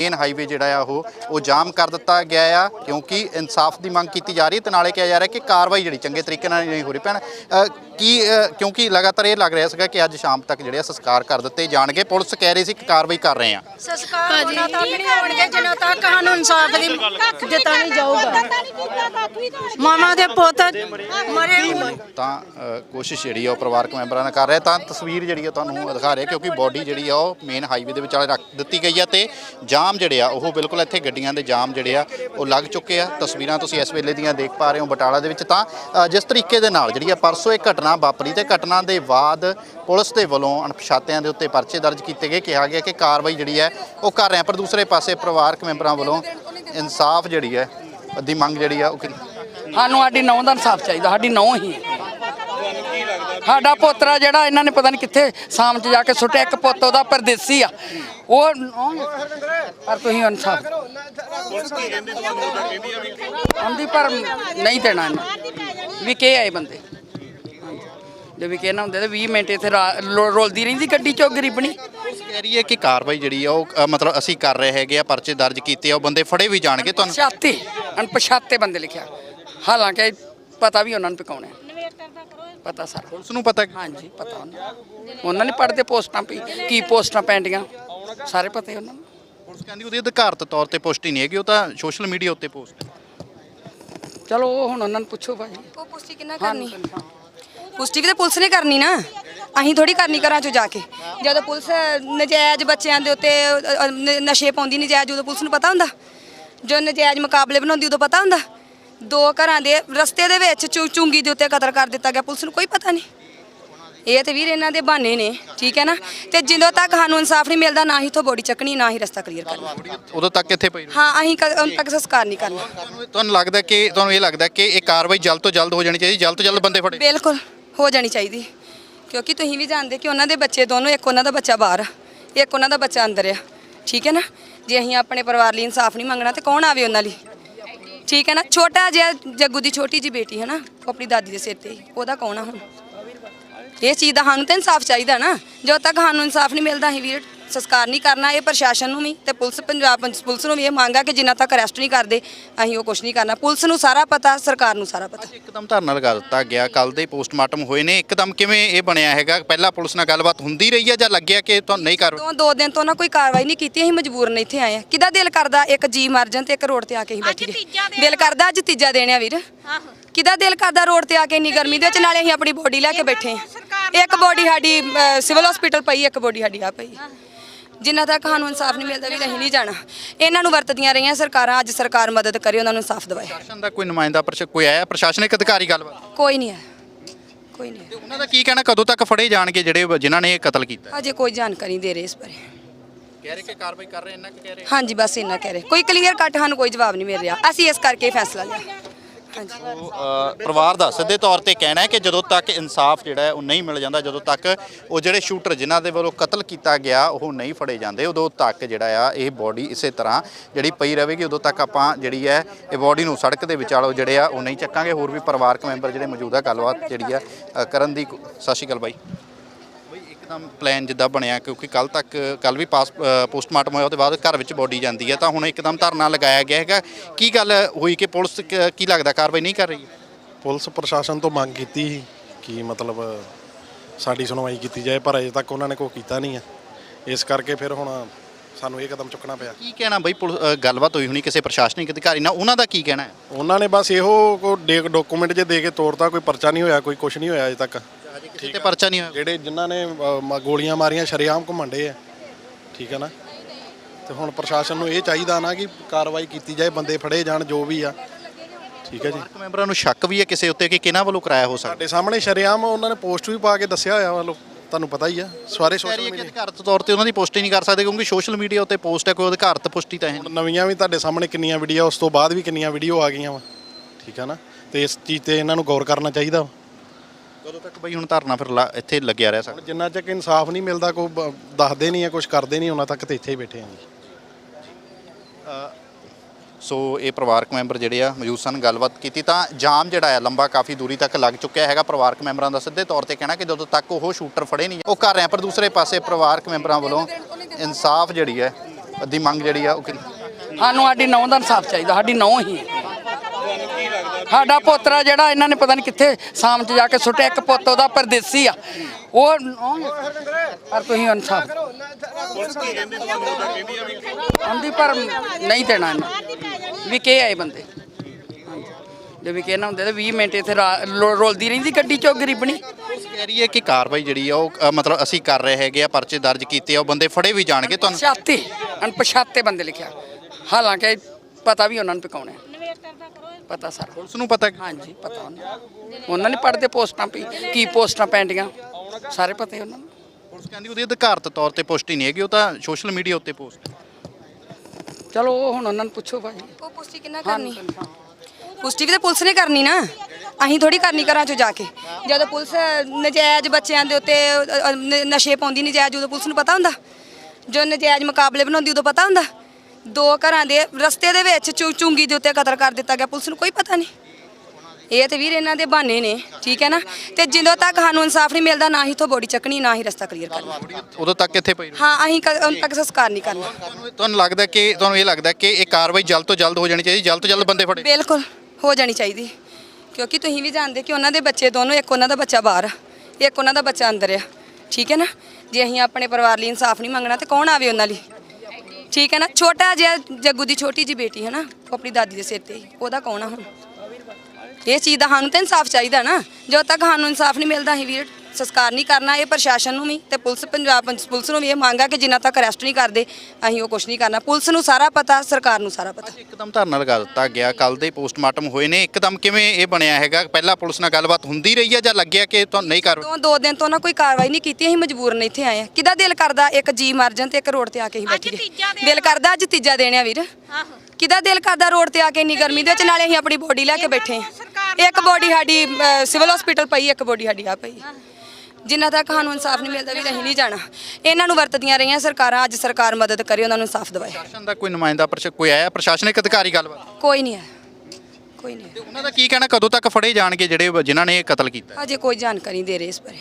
Main highway ਜਿਹੜਾ ਆ ਉਹ ਉਹ ਜਾਮ ਕਰ ਦਿੱਤਾ ਗਿਆ ਆ ਕਿਉਂਕਿ ਇਨਸਾਫ ਦੀ ਮੰਗ ਕੀਤੀ ਜਾ ਰਹੀ ਹੈ ਤੇ ਨਾਲੇ ਕਿਹਾ ਜਾ ਰਿਹਾ ਕਿ ਕਾਰਵਾਈ ਜਿਹੜੀ ਚੰਗੇ ਤਰੀਕੇ ਨਾਲ ਨਹੀਂ ਹੋ ਰਹੀ। ਪੈਣ ਕੀ ਕਿਉਂਕਿ ਲਗਾਤਾਰ ਇਹ ਲੱਗ ਰਿਹਾ ਸੀਗਾ ਕਿ ਅੱਜ ਸ਼ਾਮ ਤੱਕ ਜਿਹੜੇ ਸੰਸਕਾਰ ਕਰ ਦਿੱਤੇ ਜਾਣਗੇ। ਪੁਲਿਸ ਕਹਿ ਰਹੀ ਸੀ ਕਿ ਕਾਰਵਾਈ ਕਰ ਰਹੇ ਆ। ਸੰਸਕਾਰ ਉਹਨਾਂ ਤੱਕ ਨਹੀਂ ਹੋਣਗੇ ਜਿੰਨਾ ਤੱਕ ਸਾਨੂੰ ਇਨਸਾਫ ਦੀ ਦਿੱਤਾ ਨਹੀਂ ਜਾਊਗਾ। ਮਾਮਾ ਦੇ ਪੁੱਤ ਮਰੇ। ਤਾਂ ਕੋਸ਼ਿਸ਼ ਜਿਹੜੀ ਆ ਉਹ ਪਰਿਵਾਰਕ ਮੈਂਬਰਾਂ ਨਾਲ ਕਰ ਰਿਹਾ। ਤਾਂ ਤਸਵੀਰ ਜਿਹੜੀ ਆ ਤੁਹਾਨੂੰ ਦਿਖਾ ਰਿਹਾ ਕਿਉਂਕਿ ਬੋਡੀ ਜਿਹੜੀ ਆ ਉਹ ਮੇਨ ਹਾਈਵੇ ਦੇ ਵਿਚਾਲੇ ਰੱਖ ਦਿੱਤੀ ਗਈ ਆ ਤੇ ਜਾਮ ਜਿਹੜੇ ਆ, ਉਹ ਬਿਲਕੁਲ ਇੱਥੇ ਗੱਡੀਆਂ ਦੇ ਜਾਮ ਜਿਹੜੇ ਆ, ਉਹ ਲੱਗ ਚੁੱਕੇ ਆ। ਤਸਵੀਰਾਂ ਤੁਸੀਂ ਇਸ ਵੇਲੇ ਦੀਆਂ ਦੇਖ ਪਾ ਰਹੇ ਹੋ ਬਟਾਲਾ ਦੇ ਵਿੱਚ। ਤਾਂ ਜਿਸ ਤਰੀਕੇ ਦੇ ਨਾਲ ਜਿਹੜੀ ਆ ਪਰਸੋਂ ਇਹ ਘਟਨਾ ਵਾਪਰੀ ਤੇ ਘਟਨਾ ਦੇ ਬਾਅਦ ਪੁਲਿਸ ਦੇ ਵੱਲੋਂ ਅਣਪਛਾਤਿਆਂ ਦੇ ਉੱਤੇ ਪਰਚੇ ਦਰਜ ਕੀਤੇ ਗਏ। ਕਿਹਾ ਗਿਆ ਕਿ ਕਾਰਵਾਈ ਜਿਹੜੀ ਹੈ, ਉਹ ਕਰ ਰਹੇ ਆ, ਪਰ ਦੂਸਰੇ ਪਾਸੇ ਪਰਿਵਾਰਕ ਮੈਂਬਰਾਂ ਵੱਲੋਂ ਇਨਸਾਫ ਜਿਹੜੀ ਹੈ, ਦੀ ਮੰਗ ਜਿਹੜੀ ਆ, ਉਹ ਕੀਤੀ ਸਾਨੂੰ ਸਾਡੀ ਨੌਂ ਦਾ ਇਨਸਾਫ ਚਾਹੀਦਾ, ਸਾਡੀ ਨੌਂ ਹੀ ਹੈ। ਸਾਡਾ ਪੋਤਰਾ ਜਿਹੜਾ ਇਹਨਾਂ ਨੇ ਪਤਾ ਨਹੀਂ ਕਿੱਥੇ ਸ਼ਾਮ 'ਚ ਜਾ ਕੇ ਸੁੱਟਿਆ ਇੱਕ ਪੁੱਤ ਉਹਦਾ ਪਰਦੇਸੀ ਆ। ਉਹ। ਪਰ ਤੁਸੀਂ ਇਨਸਾਫ ਆਂਦੀ ਪਰ ਨਹੀਂ ਦੇਣਾ ਇਹਨਾਂ। ਵੀ ਕੇ ਆਏ ਬੰਦੇ। ਜੇ ਵੀ ਕੇ ਨਾ ਹੁੰਦੇ ਤਾਂ 20 ਮਿੰਟ ਇੱਥੇ ਰੋਲਦੀ ਰਹਿੰਦੀ ਗੱਡੀ ਚੋਂ ਗਰੀਬਣੀ। ਕਹਿ ਰਹੀ ਹੈ ਕਿ ਕਾਰਵਾਈ ਜਿਹੜੀ ਆ ਉਹ ਮਤਲਬ ਅਸੀਂ ਕਰ ਰਹੇ ਹੈਗੇ ਆ ਪਰਚੇ ਦਰਜ ਕੀਤੇ ਆ ਉਹ ਬੰਦੇ ਫੜੇ ਵੀ ਜਾਣਗੇ ਤੁਹਾਨੂੰ? ਪਛਾਤੇ ਅਣਪਛਾਤੇ ਬੰਦੇ ਲਿਖਿਆ। ਹਾਲਾਂਕਿ ਪਤਾ ਵੀ ਉਹਨਾਂ ਨੂੰ ਪਿਕਾਉਣਾ ਪਤਾ ਸਾਰਾ। ਪੁਲਿਸ ਨੂੰ ਪਤਾ ਕਿ ਹਾਂਜੀ ਪਤਾ ਉਹਨਾਂ। ਨੂੰ। ਉਹਨਾਂ ਨੇ ਪੜਦੇ ਪੋਸਟਾਂ ਪਈ ਕੀ ਪੋਸਟਾਂ ਪੈਂਦੀਆਂ? ਸਾਰੇ ਪਤਾ ਹੀ ਉਹਨਾਂ ਨੂੰ। ਪੁਲਿਸ ਕਹਿੰਦੀ ਉਹਦੀ ਅਧਿਕਾਰਤ ਤੌਰ ਤੇ ਪੁਸ਼ਟੀ ਨਹੀਂ ਹੈਗੀ ਉਹ ਤਾਂ ਸੋਸ਼ਲ ਮੀਡੀਆ ਉੱਤੇ ਪੋਸਟ ਚਲੋ ਉਹ ਹੁਣ ਉਹਨਾਂ ਨੂੰ ਪੁੱਛੋ ਭਾਜੀ ਉਹ ਪੁਸ਼ਟੀ ਕਿੰਨਾ ਕਰਨੀ? ਪੁਸ਼ਟੀ ਵੀ ਤਾਂ ਪੁਲਿਸ ਨੇ ਕਰਨੀ ਨਾ। ਅਸੀਂ ਥੋੜੀ ਕਰਨੀ ਘਰਾਂ ਚੋਂ ਜਾ ਕੇ। ਜਦੋਂ ਪੁਲਿਸ ਨਜਾਇਜ਼ ਬੱਚਿਆਂ ਦੇ ਉੱਤੇ ਅ, ਅ, ਨ- ਨਸ਼ੇ ਪਾਉਂਦੀ ਨਜਾਇਜ਼ ਉਦੋਂ ਪੁਲਿਸ ਨੂੰ ਪਤਾ ਹੁੰਦਾ? ਜੋ ਨਜਾਇਜ਼ ਮੁਕਾਬਲੇ ਬਣਾਉਂਦੀ ਉਦੋਂ ਪਤਾ ਹੁੰਦਾ? ਦੋ ਘਰਾਂ ਦੇ ਰਸਤੇ ਦੇ ਵਿੱਚ ਚੁ- ਚੁੰਗੀ ਦੇ ਉੱਤੇ ਕਤਲ ਕਰ ਦਿੱਤਾ ਗਿਆ। ਪੁਲਿਸ ਨੂੰ ਕੋਈ ਪਤਾ ਨਹੀਂ। ਇਹ ਤੇ ਵੀਰ ਇਹਨਾਂ ਦੇ ਬਹਾਨੇ ਨੇ ਠੀਕ ਹੈ ਨਾ? ਤੇ ਜਦੋਂ ਤੱਕ ਸਾਨੂੰ ਇਨਸਾਫ ਨਹੀਂ ਮਿਲਦਾ ਨਾ ਹੀ ਤੋਂ ਬੋਡੀ ਚੱਕਣੀ ਨਾ ਹੀ ਰਸਤਾ ਕਲੀਅਰ ਕਰਨਾ। ਉਦੋਂ ਤੱਕ ਇੱਥੇ ਪਈ? ਰਹੂ। ਹਾਂ ਅਸੀਂ ਕ- ਉਦੋਂ ਤੱਕ ਸੰਸਕਾਰ ਨਹੀਂ ਕਰਨਾ। ਤੁਹਾਨੂੰ ਤੁਹਾਨੂੰ ਲੱਗਦਾ ਕਿ ਤੁਹਾਨੂੰ ਇਹ ਲੱਗਦਾ ਕਿ ਇਹ ਕਾਰਵਾਈ ਜਲਦ ਤੋਂ ਜਲਦ ਹੋ ਜਾਣੀ ਚਾਹੀਦੀ ਜਲਦ ਤੋਂ ਜਲਦ ਬੰਦੇ ਫੜੇ? ਬਿਲਕੁਲ ਹੋ ਜਾਣੀ ਚਾਹੀਦੀ। ਕਿਉਂਕਿ ਤੁਸੀਂ ਵੀ ਜਾਣਦੇ ਕਿ ਉਹਨਾਂ ਦੇ ਬੱਚੇ ਦੋਨੋਂ ਇੱਕ ਉਹਨਾਂ ਦਾ ਬੱਚਾ ਬਾਹਰ ਆ ਇੱਕ ਉਹਨਾਂ ਦਾ ਬੱਚਾ ਅੰਦਰ ਆ ਠੀਕ ਹੈ ਨਾ? ਜੇ ਅਸੀਂ ਆਪਣੇ ਪਰਿਵਾਰ ਲਈ ਇਨਸਾਫ ਨਹੀਂ ਮੰਗਣਾ ਤੇ ਕੌਣ ਆਵੇ ਉਹਨਾਂ ਲਈ? ਠੀਕ ਹੈ ਨਾ? ਛੋਟਾ ਜਿਹਾ ਜੱਗੂ ਦੀ ਛੋਟੀ ਜੀ ਬੇਟੀ ਹੈ ਨਾ, ਉਹ ਆਪਣੀ ਦਾਦੀ ਦੇ ਸਿਰ ਤੇ। ਹੀ। ਉਹਦਾ ਕੌਣ ਆ ਹੁਣ? ਇਹ ਚੀਜ਼ ਦਾ ਸਾਨੂੰ ਤਾਂ ਇਨਸਾਫ ਚਾਹੀਦਾ ਨਾ। ਜਦੋਂ ਤੱਕ ਸਾਨੂੰ ਇਨਸਾਫ ਨਹੀਂ ਮਿਲਦਾ ਅਸੀਂ ਵੀਰ ਸੰਸਕਾਰ ਨਹੀਂ ਕਰਨਾ ਇਹ ਪ੍ਰਸ਼ਾਸਨ ਨੂੰ ਵੀ ਤੇ ਪੁਲਿਸ ਪੰਜਾਬ ਪੰਜ- ਪੁਲਿਸ ਨੂੰ ਵੀ ਇਹ ਮੰਗ ਆ ਕਿ ਜਿੰਨਾ ਤੱਕ ਅਰੈਸਟ ਨਹੀਂ ਕਰਦੇ ਅਸੀਂ ਉਹ ਕੁਝ ਨਹੀਂ ਕਰਨਾ। ਪੁਲਿਸ ਨੂੰ ਸਾਰਾ ਪਤਾ ਸਰਕਾਰ ਨੂੰ ਸਾਰਾ ਪਤਾ। ਇੱਕਦਮ ਧਰਨਾ ਲਗਾ ਦਿੱਤਾ ਗਿਆ। ਕੱਲ ਦੇ ਪੋਸਟਮਾਰਟਮ ਹੋਏ ਨੇ। ਇੱਕਦਮ ਕਿਵੇਂ ਇਹ ਬਣਿਆ ਹੈਗਾ? ਪਹਿਲਾਂ ਪੁਲਿਸ ਨਾਲ ਗੱਲਬਾਤ ਹੁੰਦੀ ਰਹੀ ਹੈ ਜਾਂ ਲੱਗਿਆ ਕਿ ਤੁਹਾਨੂੰ ਨਹੀਂ ਕਰ ਤੋਂ ਦੋ ਦਿਨ ਤੋਂ ਨਾ ਕੋਈ ਕਾਰਵਾਈ ਨਹੀਂ ਕੀਤੀ ਅਸੀਂ ਮਜਬੂਰਨ ਇੱਥੇ ਆਏ ਆ। ਕਿਦਾ ਦਿਲ ਕਰਦਾ? ਇੱਕ ਜੀ ਮਰ ਜਾਣ ਤੇ ਇੱਕ ਰੋਡ ਤੇ ਆ ਕੇ ਅਸੀਂ ਬੈਠੀਏ। ਦਿਲ ਕਰਦਾ ਅੱਜ ਤੀਜਾ ਦਿਨ ਆ ਵੀਰ। ਕਿਦਾ ਦਿਲ ਕਰਦਾ ਰੋਡ ਤੇ ਆ ਕੇ ਇੰਨੀ ਗਰਮੀ ਦੇ ਵਿੱਚ? ਨਾਲੇ ਅਸੀਂ ਆਪਣੀ ਬੋਡੀ ਲੈ ਕੇ ਬੈਠੇ ਆ। ਇੱਕ ਬੋਡੀ ਸਾਡੀ ਸਿਵਲ ਹਸਪੀਟਲ ਪਈ ਇੱਕ ਬੋਡੀ ਸਾਡੀ ਆ ਪਈ। ਜਿੰਨਾ ਤੱਕ ਸਾਨੂੰ ਇਨਸਾਫ ਨਹੀਂ ਮਿਲਦਾ ਵੀ ਅਸੀਂ ਨਹੀਂ ਜਾਣਾ। ਇਹਨਾਂ ਨੂੰ ਵਰਤਦੀਆਂ ਰਹੀਆਂ ਸਰਕਾਰਾਂ ਅੱਜ ਸਰਕਾਰ ਮਦਦ ਕਰੇ ਉਹਨਾਂ ਨੂੰ ਇਨਸਾਫ ਦਿਵਾਏ। ਪ੍ਰਸ਼ਾਸਨ ਦਾ ਕੋਈ ਨੁਮਾਇੰਦਾ ਪ੍ਰਸ਼ ਕੋਈ ਆਇਆ? ਪ੍ਰਸ਼ਾਸਨਿਕ ਅਧਿਕਾਰੀ ਗੱਲਬਾਤ? ਕੋਈ ਨਹੀਂ ਹੈ ਕੋਈ ਨਹੀਂ ਹੈ। ਉਹਨਾਂ ਦਾ ਕੀ ਕਹਿਣਾ? ਕਦੋਂ ਤੱਕ ਫੜੇ ਜਾਣਗੇ ਜਿਹੜੇ ਜਿਨ੍ਹਾਂ ਨੇ ਇਹ ਕਤਲ ਕੀਤਾ? ਅਜੇ ਕੋਈ ਜਾਣਕਾਰੀ ਨਹੀਂ ਦੇ ਰਹੇ ਇਸ ਬਾਰੇ। ਕਹਿ ਰਹੇ ਕਿ ਕਾਰਵਾਈ ਕਰ ਰਹੇ ਇੰਨਾ ਕਹਿ ਰਹੇ? ਹਾਂਜੀ ਬਸ ਇੰਨਾ ਕਹਿ ਰਹੇ। ਕੋਈ ਕਲੀਅਰ ਕੱਟ ਸਾਨੂੰ ਕੋਈ ਜਵਾਬ ਨਹੀਂ ਮਿਲ ਰਿਹਾ। ਅਸੀਂ ਇਸ ਕਰਕੇ ਇਹ ਫੈਸਲਾ ਲਿਆ। ਹਾਂਜੀ। ਅ, ਪਰਿਵਾਰ ਦਾ ਸਿੱਧੇ ਤੌਰ ਤੇ ਕਹਿਣਾ ਹੈ ਕਿ ਜਦੋਂ ਤੱਕ ਇਨਸਾਫ ਜਿਹੜਾ ਹੈ ਉਹ ਨਹੀਂ ਮਿਲ ਜਾਂਦਾ ਜਦੋਂ ਤੱਕ ਉਹ ਜਿਹੜੇ ਸ਼ੂਟਰ ਜਿਨ੍ਹਾਂ ਦੇ ਵੱਲੋਂ ਕਤਲ ਕੀਤਾ ਗਿਆ ਉਹ ਨਹੀਂ ਫੜੇ ਜਾਂਦੇ ਉਦੋਂ ਤੱਕ ਜਿਹੜਾ ਆ ਇਹ ਬੋਡੀ ਇਸੇ ਤਰ੍ਹਾਂ ਜਿਹੜੀ ਪਈ ਰਹੇਗੀ ਉਦੋਂ ਤੱਕ ਆਪਾਂ ਜਿਹੜੀ ਹੈ ਇਹ ਬੋਡੀ ਨੂੰ ਸੜਕ ਦੇ ਵਿਚਾਲੋ ਜਿਹੜੇ ਆ ਉਹ ਨਹੀਂ ਚੱਕਾਂਗੇ। ਹੋਰ ਵੀ ਪਰਿਵਾਰਕ ਮੈਂਬਰ ਜਿਹੜੇ ਮੌਜੂਦ ਆ ਗੱਲਬਾਤ ਜਿਹੜੀ ਆ ਅ, ਕਰਨ ਦੀ ਕੋ- ਸਤਿ ਸ਼੍ਰੀ ਅਕਾਲ ਬਾਈ। ਇੱਕਦਮ ਪਲਾਨ ਜਿੱਦਾਂ ਬਣਿਆ ਕਿਉਂਕਿ ਕੱਲ ਤੱਕ ਕੱਲ ਵੀ ਪਾਸ ਪੋਸਟਮਾਰਟਮ ਹੋਇਆ ਉਹਦੇ ਬਾਅਦ ਘਰ ਵਿੱਚ ਬੋਡੀ ਜਾਂਦੀ ਹੈ ਤਾਂ ਹੁਣ ਇੱਕਦਮ ਧਰਨਾ ਲਗਾਇਆ ਗਿਆ ਹੈਗਾ। ਕੀ ਗੱਲ ਹੋਈ ਕਿ ਪੁਲਿਸ ਕ- ਕੀ ਲੱਗਦਾ ਕਾਰਵਾਈ ਨਹੀਂ ਕਰ ਰਹੀ? ਹੈ ਪੁਲਿਸ ਪ੍ਰਸ਼ਾਸਨ ਤੋਂ ਮੰਗ ਕੀਤੀ ਸੀ ਕਿ ਮਤਲਬ ਸਾਡੀ ਸੁਣਵਾਈ ਕੀਤੀ ਜਾਏ ਪਰ ਅਜੇ ਤੱਕ ਉਹਨਾਂ ਨੇ ਕੋਈ ਕੀਤਾ ਨਹੀਂ ਹੈ। ਇਸ ਕਰਕੇ ਫਿਰ ਹੁਣ ਸਾਨੂੰ ਇਹ ਕਦਮ ਚੁੱਕਣਾ ਪਿਆ। ਕੀ ਕਹਿਣਾ ਬਈ ਪੁਲਿਸ ਅ, ਗੱਲਬਾਤ ਹੋਈ ਹੋਣੀ ਕਿਸੇ ਪ੍ਰਸ਼ਾਸਨਿਕ ਅਧਿਕਾਰੀ ਨਾਲ ਉਹਨਾਂ ਦਾ ਕੀ ਕਹਿਣਾ ਹੈ? ਉਹਨਾਂ ਨੇ ਬਸ ਇਹੋ ਕੋ ਡਾਕੂਮੈਂਟ ਜੇ ਦੇ ਕੇ ਤੋਰਤਾ ਕੋਈ ਪਰਚਾ ਨਹੀਂ ਹੋਇਆ ਕੋਈ ਕੁਝ ਨਹੀਂ ਹੋਇਆ ਅਜੇ ਤੱਕ। ਕਿਸੇ ਤੇ ਪਰਚਾ ਨਹੀਂ ਹੋਇਆ। ਜਿਹੜੇ ਜਿਨ੍ਹਾਂ ਨੇ ਮ- ਗੋਲੀਆਂ ਮਾਰੀਆਂ ਸ਼ਰੇਆਮ ਘੁੰਮੰਡੇ ਆ। ਠੀਕ ਹੈ ਨਾ? ਤੇ ਹੁਣ ਪ੍ਰਸ਼ਾਸਨ ਨੂੰ ਇਹ ਚਾਹੀਦਾ ਨਾ ਕਿ ਕਾਰਵਾਈ ਕੀਤੀ ਜਾਏ ਬੰਦੇ ਫੜੇ ਜਾਣ ਜੋ ਵੀ ਆ। ਠੀਕ ਹੈ ਜੀ। ਪਰਿਵਾਰਕ ਮੈਂਬਰਾਂ ਨੂੰ ਸ਼ੱਕ ਵੀ ਹੈ ਕਿਸੇ ਉੱਤੇ ਕਿ ਕਿਹਨਾਂ ਵੱਲੋਂ ਕਰਾਇਆ ਹੋ ਸਕਦਾ? ਸਾਡੇ ਸਾਹਮਣੇ ਸ਼ਰੇਆਮ ਉਹਨਾਂ ਨੇ ਪੋਸਟ ਵੀ ਪਾ ਕੇ ਦੱਸਿਆ ਹੋਇਆ ਵੱਲੋਂ ਤੁਹਾਨੂੰ ਪਤਾ ਹੀ ਆ। ਸਾਰੇ ਸੋਸ਼ਲ ਹੈ ਕਿ ਮੀਡੀਆ ਅਧਿਕਾਰਤ ਤੌਰ ਤੇ ਉਹਨਾਂ ਦੀ ਪੁਸ਼ਟੀ ਨਹੀਂ ਕਰ ਸਕਦੇ ਕਿਉਂਕਿ ਸੋਸ਼ਲ ਮੀਡੀਆ ਉੱਤੇ ਪੋਸਟ ਹੈ ਕੋਈ ਅਧਿਕਾਰਤ ਪੁਸ਼ਟੀ ਤਾਂ ਹੈ ਨਹੀਂ। ਨਵੀਆਂ ਵੀ ਤੁਹਾਡੇ ਸਾਹਮਣੇ ਕਿੰਨੀਆਂ ਵੀਡੀਓ ਉਸ ਤੋਂ ਬਾਅਦ ਵੀ ਕਿੰਨੀਆਂ ਵੀਡੀਓ ਆ ਗਈਆਂ ਵਾ। ਠੀਕ ਆ ਨਾ? ਤੇ ਇਸ ਚੀਜ਼ ਤੇ ਇਹਨਾਂ ਨੂੰ ਗੌਰ ਕਰਨਾ ਚਾਹੀਦਾ ਵਾ। ਕਦੋਂ ਤੱਕ ਬਈ ਹੁਣ ਧਰਨਾ ਫਿਰ ਲਾ- ਇੱਥੇ ਲੱਗਿਆ ਰਹਿ ਸਕਦਾ? ਜਿੰਨਾ ਚੱਕ ਇਨਸਾਫ ਨਹੀਂ ਮਿਲਦਾ ਕੋਈ ਬ- ਦੱਸਦੇ ਨਹੀਂ ਆ ਕੁਝ ਕਰਦੇ ਨਹੀਂ ਉਹਨਾਂ ਤੱਕ ਤੇ ਇੱਥੇ ਹੀ ਬੈਠੇ ਆ ਜੀ। ਸੋ ਇਹ ਪਰਿਵਾਰਕ ਮੈਂਬਰ ਜਿਹੜੇ ਆ ਮੌਜੂਦ ਸਨ ਗੱਲਬਾਤ ਕੀਤੀ ਤਾਂ ਜਾਮ ਜਿਹੜਾ ਆ ਲੰਬਾ ਕਾਫੀ ਦੂਰੀ ਤੱਕ ਲੱਗ ਚੁੱਕਿਆ ਹੈਗਾ ਪਰਿਵਾਰਕ ਮੈਂਬਰਾਂ ਦਾ ਸਿੱਧੇ ਤੌਰ ਤੇ ਕਹਿਣਾ ਕਿ ਜਦੋਂ ਤੱਕ ਉਹ ਸ਼ੂਟਰ ਫੜੇ ਨਹੀਂ ਉਹ ਕਰ ਰਹੇ ਆ ਪਰ ਦੂਸਰੇ ਪਾਸੇ ਪਰਿਵਾਰਕ ਮੈਂਬਰਾਂ ਵੱਲੋਂ ਇਨਸਾਫ ਜਿਹੜੀ ਹੈ ਦੀ ਮੰਗ ਜਿਹੜੀ ਆ ਉਹ ਸਾਨੂੰ ਸਾਡੀ ਨੌਂ ਦਾ ਇਨਸਾਫ ਚਾਹੀਦਾ ਸਾਡੀ ਨੌਂ ਹੀ ਹੈ। ਸਾਡਾ ਪੋਤਰਾ ਜਿਹੜਾ ਇਹਨਾਂ ਨੇ ਪਤਾ ਨਹੀਂ ਕਿੱਥੇ ਸ਼ਾਮ 'ਚ ਜਾ ਕੇ ਸੁੱਟਿਆ ਇੱਕ ਪੁੱਤ ਉਹਦਾ ਪਰਦੇਸੀ ਆ। ਉਹ। ਪਰ ਤੁਸੀਂ ਇਨਸਾਫ ਆਂਦੀ ਪਰ ਨਹੀਂ ਦੇਣਾ ਇਹਨੂੰ। ਵੀ ਕੇ ਆਏ ਬੰਦੇ। ਜੇ ਵੀ ਕਹਿਣਾ ਹੁੰਦੇ ਤਾਂ 20 ਮਿੰਟ ਇੱਥੇ ਰੋਲਦੀ ਰਹਿੰਦੀ ਗੱਡੀ ਚੋਂ ਗਰੀਬਣੀ ਕਹਿ ਰਹੀ ਹੈ ਕਿ ਕਾਰਵਾਈ ਜਿਹੜੀ ਆ ਉਹ ਮਤਲਬ ਅਸੀਂ ਕਰ ਰਹੇ ਹੈਗੇ ਆ ਪਰਚੇ ਦਰਜ ਕੀਤੇ ਆ ਉਹ ਬੰਦੇ ਫੜੇ ਵੀ ਜਾਣਗੇ ਤੁਹਾਨੂੰ? ਪਛਾਤੇ ਅਣਪਛਾਤੇ ਬੰਦੇ ਲਿਖਿਆ। ਹਾਲਾਂਕਿ ਪਤਾ ਵੀ ਉਹਨਾਂ ਨੂੰ ਪਿਕਾਉਣਾ ਪਤਾ ਸਾਰਾ। ਪੁਲਿਸ ਨੂੰ ਪਤਾ ਕਿ ਹਾਂਜੀ ਪਤਾ ਉਹਨਾਂ। ਨੂੰ। ਉਹਨਾਂ ਨੇ ਪੜਦੇ ਪੋਸਟਾਂ ਪਈ। ਕੀ ਪੋਸਟਾਂ ਪੈਂਦੀਆਂ? ਸਾਰੇ ਪਤਾ ਹੀ ਉਹਨਾਂ ਨੂੰ। ਪੁਲਿਸ ਕਹਿੰਦੀ ਉਹਦੀ ਅਧਿਕਾਰਤ ਤੌਰ ਤੇ ਪੁਸ਼ਟੀ ਨਹੀਂ ਹੈਗੀ ਉਹ ਤਾਂ ਸੋਸ਼ਲ ਮੀਡੀਆ ਉੱਤੇ ਪੋਸਟ ਚਲੋ ਉਹ ਹੁਣ ਉਹਨਾਂ ਨੂੰ ਪੁੱਛੋ ਭਾਜੀ ਉਹ ਪੁਸ਼ਟੀ ਕਿੰਨਾ ਕਰਨੀ? ਪੁਸ਼ਟੀ ਵੀ ਤਾਂ ਪੁਲਿਸ ਨੇ ਕਰਨੀ ਨਾ। ਅਸੀਂ ਥੋੜੀ ਕਰਨੀ ਘਰਾਂ ਚੋਂ ਜਾ ਕੇ। ਜਦੋਂ ਪੁਲਿਸ ਨਜਾਇਜ਼ ਬੱਚਿਆਂ ਦੇ ਉੱਤੇ ਅ, ਅ, ਨ- ਨਸ਼ੇ ਪਾਉਂਦੀ ਨਜਾਇਜ਼ ਉਦੋਂ ਪੁਲਿਸ ਨੂੰ ਪਤਾ ਹੁੰਦਾ। ਜੋ ਨਜਾਇਜ਼ ਮੁਕਾਬਲੇ ਬਣਾਉਂਦੀ ਉਦੋਂ ਪਤਾ ਹੁੰਦਾ। ਦੋ ਘਰਾਂ ਦੇ ਰਸਤੇ ਦੇ ਵਿੱਚ ਚੁ- ਚੁੰਗੀ ਦੇ ਉੱਤੇ ਕਤਲ ਕਰ ਦਿੱਤਾ ਗਿਆ। ਪੁਲਿਸ ਨੂੰ ਕੋਈ ਪਤਾ ਨਹੀਂ। ਇਹ ਤੇ ਵੀਰ ਇਹਨਾਂ ਦੇ ਬਹਾਨੇ ਨੇ ਠੀਕ ਹੈ ਨਾ? ਤੇ ਜਦੋਂ ਤੱਕ ਸਾਨੂੰ ਇਨਸਾਫ ਨਹੀਂ ਮਿਲਦਾ ਨਾ ਹੀ ਤੋਂ ਬੋਡੀ ਚੱਕਣੀ ਨਾ ਹੀ ਰਸਤਾ ਕਲੀਅਰ ਕਰਨਾ। ਉਦੋਂ ਤੱਕ ਕਿੱਥੇ ਪਈ ਰਹੂ? ਹਾਂ ਅਸੀਂ ਕ- ਉਦੋਂ ਤੱਕ ਸੰਸਕਾਰ ਨਹੀਂ ਕਰਨਾ। ਤੁਹਾਨੂੰ ਤੁਹਾਨੂੰ ਲੱਗਦਾ ਕਿ ਤੁਹਾਨੂੰ ਇਹ ਲੱਗਦਾ ਕਿ ਇਹ ਕਾਰਵਾਈ ਜਲਦ ਤੋਂ ਜਲਦ ਹੋ ਜਾਣੀ ਚਾਹੀਦੀ ਜਲਦ ਤੋਂ ਜਲਦ ਬੰਦੇ ਫੜੇ? ਬਿਲਕੁਲ ਹੋ ਜਾਣੀ ਚਾਹੀਦੀ। ਕਿਉਂਕਿ ਤੁਸੀਂ ਵੀ ਜਾਣਦੇ ਕਿ ਉਹਨਾਂ ਦੇ ਬੱਚੇ ਦੋਨੋਂ ਇੱਕ ਉਹਨਾਂ ਦਾ ਬੱਚਾ ਬਾਹਰ ਆ ਇੱਕ ਉਹਨਾਂ ਦਾ ਬੱਚਾ ਅੰਦਰ ਆ ਠੀਕ ਹੈ ਨਾ? ਜੇ ਅਸੀਂ ਆਪਣੇ ਪਰਿਵਾਰ ਲਈ ਇਨਸਾਫ ਨਹੀਂ ਮੰਗਣਾ ਤੇ ਕੌਣ ਆਵੇ ਉਹਨਾਂ ਲਈ? ਠੀਕ ਹੈ ਨਾ? ਛੋਟਾ ਜਿਹਾ ਜੱਗੂ ਦੀ ਛੋਟੀ ਜੀ ਬੇਟੀ ਹੈ ਨਾ, ਉਹ ਆਪਣੀ ਦਾਦੀ ਦੇ ਸਿਰ ਤੇ। ਹੀ। ਉਹਦਾ ਕੌਣ ਆ ਹੁਣ? ਇਹ ਚੀਜ਼ ਦਾ ਸਾਨੂੰ ਤਾਂ ਇਨਸਾਫ ਚਾਹੀਦਾ ਨਾ। ਜਦੋਂ ਤੱਕ ਸਾਨੂੰ ਇਨਸਾਫ ਨਹੀਂ ਮਿਲਦਾ ਅਸੀਂ ਵੀਰ ਸੰਸਕਾਰ ਨਹੀਂ ਕਰਨਾ ਇਹ ਪ੍ਰਸ਼ਾਸਨ ਨੂੰ ਵੀ ਤੇ ਪੁਲਿਸ ਪੰਜਾਬ ਪੰਜ- ਪੁਲਿਸ ਨੂੰ ਵੀ ਇਹ ਮੰਗ ਆ ਕਿ ਜਿੰਨਾ ਤੱਕ ਅਰੈਸਟ ਨਹੀਂ ਕਰਦੇ ਅਸੀਂ ਉਹ ਕੁਝ ਨਹੀਂ ਕਰਨਾ। ਪੁਲਿਸ ਨੂੰ ਸਾਰਾ ਪਤਾ ਸਰਕਾਰ ਨੂੰ ਸਾਰਾ ਪਤਾ। ਇੱਕਦਮ ਧਰਨਾ ਲਗਾ ਦਿੱਤਾ ਗਿਆ ਕੱਲ ਦੇ ਪੋਸਟਮਾਰਟਮ ਹੋਏ ਨੇ। ਇੱਕਦਮ ਕਿਵੇਂ ਇਹ ਬਣਿਆ ਹੈਗਾ? ਪਹਿਲਾਂ ਪੁਲਿਸ ਨਾਲ ਗੱਲਬਾਤ ਹੁੰਦੀ ਰਹੀ ਹੈ ਜਾਂ ਲੱਗਿਆ ਕਿ ਤੁਹਾਨੂੰ ਨਹੀਂ ਕਰ ਤੋਂ ਦੋ ਦਿਨ ਤੋਂ ਨਾ ਕੋਈ ਕਾਰਵਾਈ ਨਹੀਂ ਕੀਤੀ ਅਸੀਂ ਮਜਬੂਰਨ ਇੱਥੇ ਆਏ ਆ। ਕਿਦਾ ਦਿਲ ਕਰਦਾ ਇੱਕ ਜੀ ਮਰ ਜਾਣ ਤੇ ਇੱਕ ਰੋਡ ਤੇ ਆ ਕੇ ਅਸੀਂ ਬੈਠੀਏ? ਦਿਲ ਕਰਦਾ ਅੱਜ ਤੀਜਾ ਦਿਨ ਆ ਵੀਰ। ਕਿਦਾ ਦਿਲ ਕਰਦਾ ਰੋਡ ਤੇ ਆ ਕੇ ਇੰਨੀ ਗਰਮੀ ਦੇ ਵਿੱਚ? ਨਾਲੇ ਅਸੀਂ ਆਪਣੀ ਬੋਡੀ ਲੈ ਕੇ ਬੈਠੇ ਆ। ਇੱਕ ਬੋਡੀ ਸਾਡੀ ਸਿਵਲ ਹਸਪੀਟਲ ਪਈ ਇੱਕ ਬੋਡੀ ਸਾਡੀ ਆ ਪਈ। ਜਿੰਨਾ ਤੱਕ ਸਾਨੂੰ ਇਨਸਾਫ ਨਹੀਂ ਮਿਲਦਾ ਵੀ ਅਸੀਂ ਨਹੀਂ ਜਾਣਾ। ਇਹਨਾਂ ਨੂੰ ਵਰਤਦੀਆਂ ਰਹੀਆਂ ਸਰਕਾਰਾਂ ਅੱਜ ਸਰਕਾਰ ਮਦਦ ਕਰੇ ਉਹਨਾਂ ਨੂੰ ਇਨਸਾਫ ਦਿਵਾਏ। ਪ੍ਰਸ਼ਾਸਨ ਦਾ ਕੋਈ ਨੁਮਾਇੰਦਾ ਪ੍ਰਸ਼ ਕੋਈ ਆਇਆ ਪ੍ਰਸ਼ਾਸਨਿਕ ਅਧਿਕਾਰੀ ਗੱਲਬਾਤ? ਕੋਈ ਨਹੀਂ ਹੈ ਕੋਈ ਨਹੀਂ ਹੈ। ਉਹਨਾਂ ਦਾ ਕੀ ਕਹਿਣਾ ਕਦੋਂ ਤੱਕ ਫੜੇ ਜਾਣਗੇ ਜਿਹੜੇ ਜਿਨ੍ਹਾਂ ਨੇ ਇਹ ਕਤਲ ਕੀਤਾ? ਅਜੇ ਕੋਈ ਜਾਣਕਾਰੀ ਨਹੀਂ ਦੇ ਰਹੇ ਇਸ ਬਾਰੇ।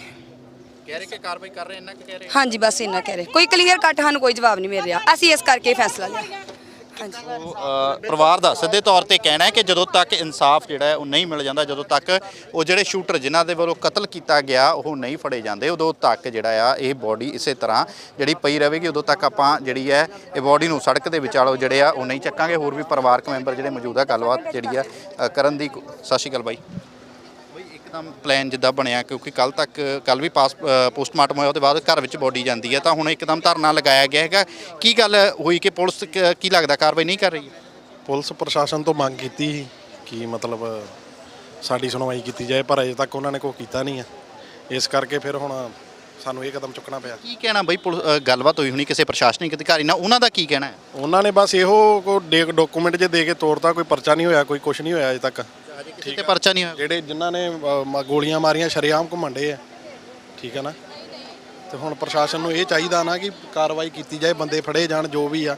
ਕਹਿ ਰਹੇ ਕਿ ਕਾਰਵਾਈ ਕਰ ਰਹੇ ਇੰਨਾ ਕਿ ਕਹਿ ਰਹੇ? ਹਾਂਜੀ ਬਸ ਇੰਨਾ ਕਹਿ ਰਹੇ। ਕੋਈ ਕਲੀਅਰ ਕੱਟ ਸਾਨੂੰ ਕੋਈ ਜਵਾਬ ਨਹੀਂ ਮਿਲ ਰਿਹਾ। ਅਸੀਂ ਇਸ ਕਰਕੇ ਇਹ ਫੈਸਲਾ ਲਿਆ। ਹਾਂਜੀ ਉਹ, ਅ, ਪਰਿਵਾਰ ਦਾ ਸਿੱਧੇ ਤੌਰ ਤੇ ਕਹਿਣਾ ਹੈ ਕਿ ਜਦੋਂ ਤੱਕ ਇਨਸਾਫ ਜਿਹੜਾ ਹੈ ਉਹ ਨਹੀਂ ਮਿਲ ਜਾਂਦਾ ਜਦੋਂ ਤੱਕ ਉਹ ਜਿਹੜੇ ਸ਼ੂਟਰ ਜਿਨ੍ਹਾਂ ਦੇ ਵੱਲੋਂ ਕਤਲ ਕੀਤਾ ਗਿਆ ਉਹ ਨਹੀਂ ਫੜੇ ਜਾਂਦੇ ਉਦੋਂ ਤੱਕ ਜਿਹੜਾ ਆ ਇਹ ਬੋਡੀ ਇਸੇ ਤਰ੍ਹਾਂ ਜਿਹੜੀ ਪਈ ਰਹੇਗੀ ਉਦੋਂ ਤੱਕ ਆਪਾਂ ਜਿਹੜੀ ਹੈ ਇਹ ਬੋਡੀ ਨੂੰ ਸੜਕ ਦੇ ਵਿਚਾਲੋ ਜਿਹੜੇ ਆ ਉਹ ਨਹੀਂ ਚੱਕਾਂਗੇ। ਹੋਰ ਵੀ ਪਰਿਵਾਰਕ ਮੈਂਬਰ ਜਿਹੜੇ ਮੌਜੂਦਾ ਗੱਲਬਾਤ ਜਿਹੜੀ ਆ ਅ, ਕਰਨ ਦੀ ਕੋ- ਸਤਿ ਸ਼੍ਰੀ ਅਕਾਲ ਬਾਈ। ਇੱਕਦਮ ਪਲਾਨ ਜਿੱਦਾਂ ਬਣਿਆ ਕਿਉਂਕਿ ਕੱਲ ਤੱਕ ਕੱਲ ਵੀ ਪਾਸ ਪੋਸਟਮਾਰਟਮ ਹੋਇਆ ਉਹਦੇ ਬਾਅਦ ਘਰ ਵਿੱਚ ਬੋਡੀ ਜਾਂਦੀ ਹੈ ਤਾਂ ਹੁਣ ਇੱਕਦਮ ਧਰਨਾ ਲਗਾਇਆ ਗਿਆ ਹੈਗਾ। ਕੀ ਗੱਲ ਹੋਈ ਕਿ ਪੁਲਿਸ ਕ- ਕੀ ਲੱਗਦਾ ਕਾਰਵਾਈ ਨਹੀਂ ਕਰ ਰਹੀ? ਹੈ ਪੁਲਿਸ ਪ੍ਰਸ਼ਾਸਨ ਤੋਂ ਮੰਗ ਕੀਤੀ ਸੀ ਕਿ ਮਤਲਬ ਸਾਡੀ ਸੁਣਵਾਈ ਕੀਤੀ ਜਾਏ ਪਰ ਅਜੇ ਤੱਕ ਉਹਨਾਂ ਨੇ ਕੋਈ ਕੀਤਾ ਨਹੀਂ ਆ ਇਸ ਕਰਕੇ ਫਿਰ ਹੁਣ ਸਾਨੂੰ ਇਹ ਕਦਮ ਚੁੱਕਣਾ ਪਿਆ। ਕੀ ਕਹਿਣਾ ਬਈ ਪੁਲਿਸ- ਅ, ਗੱਲਬਾਤ ਹੋਈ ਹੋਣੀ ਕਿਸੇ ਪ੍ਰਸ਼ਾਸਨਿਕ ਅਧਿਕਾਰੀ ਨਾਲ? ਉਹਨਾਂ ਦਾ ਕੀ ਕਹਿਣਾ ਹੈ? ਉਹਨਾਂ ਨੇ ਬਸ ਇਹੋ ਕੋ ਡਾਕੂਮੈਂਟ ਜੇ ਦੇ ਕੇ ਤੋੜਤਾ ਕੋਈ ਪਰਚਾ ਨਹੀਂ ਹੋਇਆ ਕੋਈ ਕੁਝ ਨਹੀਂ ਹੋਇਆ ਅਜੇ ਤੱਕ। ਕਿਸੇ ਤੇ ਪਰਚਾ ਨਹੀਂ ਹੋਇਆ। ਜਿਹੜੇ ਜਿਨ੍ਹਾਂ ਨੇ ਅ, ਮ- ਗੋਲੀਆਂ ਮਾਰੀਆਂ ਸ਼ਰੇਆਮ ਘੁੰਮੰਡੇ ਆ। ਠੀਕ ਹੈ ਨਾ? ਤੇ ਹੁਣ ਪ੍ਰਸ਼ਾਸਨ ਨੂੰ ਇਹ ਚਾਹੀਦਾ ਨਾ ਕਿ ਕਾਰਵਾਈ ਕੀਤੀ ਜਾਏ ਬੰਦੇ ਫੜੇ ਜਾਣ ਜੋ ਵੀ ਆ।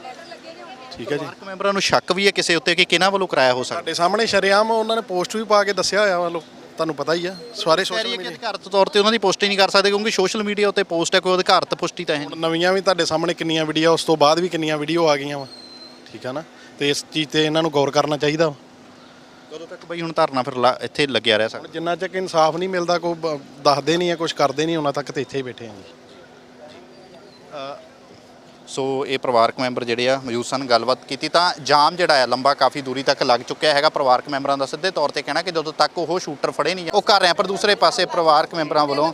ਠੀਕ ਹੈ ਜੀ। ਪਰਿਵਾਰਕ ਮੈਂਬਰਾਂ ਨੂੰ ਸ਼ੱਕ ਵੀ ਹੈ ਕਿਸੇ ਉੱਤੇ ਕਿ ਕਿਹਨਾਂ ਵੱਲੋਂ ਕਰਾਇਆ ਹੋ ਸਕਦਾ? ਸਾਡੇ ਸਾਹਮਣੇ ਸ਼ਰੇਆਮ ਉਹਨਾਂ ਨੇ ਪੋਸਟ ਵੀ ਪਾ ਕੇ ਦੱਸਿਆ ਹੋਇਆ ਵੱਲੋਂ ਤੁਹਾਨੂੰ ਪਤਾ ਹੀ ਆ। ਸਾਰੇ ਸੋਸ਼ਲ ਹੈ ਕਿ ਮੀਡੀਆ ਅਧਿਕਾਰਤ ਤੌਰ ਤੇ ਉਹਨਾਂ ਦੀ ਪੁਸ਼ਟੀ ਨਹੀਂ ਕਰ ਸਕਦੇ ਕਿਉਂਕਿ ਸੋਸ਼ਲ ਮੀਡੀਆ ਉੱਤੇ ਪੋਸਟ ਹੈ ਕੋਈ ਅਧਿਕਾਰਤ ਪੁਸ਼ਟੀ ਤਾਂ ਹੈ ਨਹੀਂ। ਨਵੀਆਂ ਵੀ ਤੁਹਾਡੇ ਸਾਹਮਣੇ ਕਿੰਨੀਆਂ ਵੀਡੀਓ ਉਸ ਤੋਂ ਬਾਅਦ ਵੀ ਕਿੰਨੀਆਂ ਵੀਡੀਓ ਆ ਗਈਆਂ ਵਾ। ਠੀਕ ਆ ਨਾ? ਤੇ ਇਸ ਚੀਜ਼ ਤੇ ਇਹਨਾਂ ਨੂੰ ਗੌਰ ਕਰਨਾ ਚਾਹੀਦਾ ਵਾ। ਕਦੋਂ ਤੱਕ ਬਈ ਹੁਣ ਧਰਨਾ ਫਿਰ ਲਾ- ਇੱਥੇ ਲੱਗਿਆ ਰਹਿ ਸਕਦਾ ਜਿੰਨਾ ਚਿਰ ਇਨਸਾਫ ਨਹੀਂ ਮਿਲਦਾ ਕੋਈ ਬ- ਦੱਸਦੇ ਨਹੀਂ ਆ ਕੁਝ ਕਰਦੇ ਨਹੀਂ ਉਹਨਾਂ ਤੱਕ ਤੇ ਇੱਥੇ ਹੀ ਬੈਠੇ ਆ ਜੀ ਸੋ ਇਹ ਪਰਿਵਾਰਕ ਮੈਂਬਰ ਜਿਹੜੇ ਆ ਮੌਜੂਦ ਸਨ ਗੱਲਬਾਤ ਕੀਤੀ ਤਾਂ ਜਾਮ ਜਿਹੜਾ ਹੈ ਲੰਬਾ ਕਾਫੀ ਦੂਰੀ ਤੱਕ ਲੱਗ ਚੁੱਕਿਆ ਹੈਗਾ ਪਰਿਵਾਰਕ ਮੈਂਬਰਾਂ ਦਾ ਸਿੱਧੇ ਤੌਰ ਤੇ ਕਹਿਣਾ ਕਿ ਜਦੋਂ ਤੱਕ ਉਹ ਸ਼ੂਟਰ ਫੜੇ ਨਹੀਂ ਜਾ- ਉਹ ਕਰ ਰਹੇ ਆ ਪਰ ਦੂਸਰੇ ਪਾਸੇ ਪਰਿਵਾਰਕ ਮੈਂਬਰਾਂ ਵੱਲੋਂ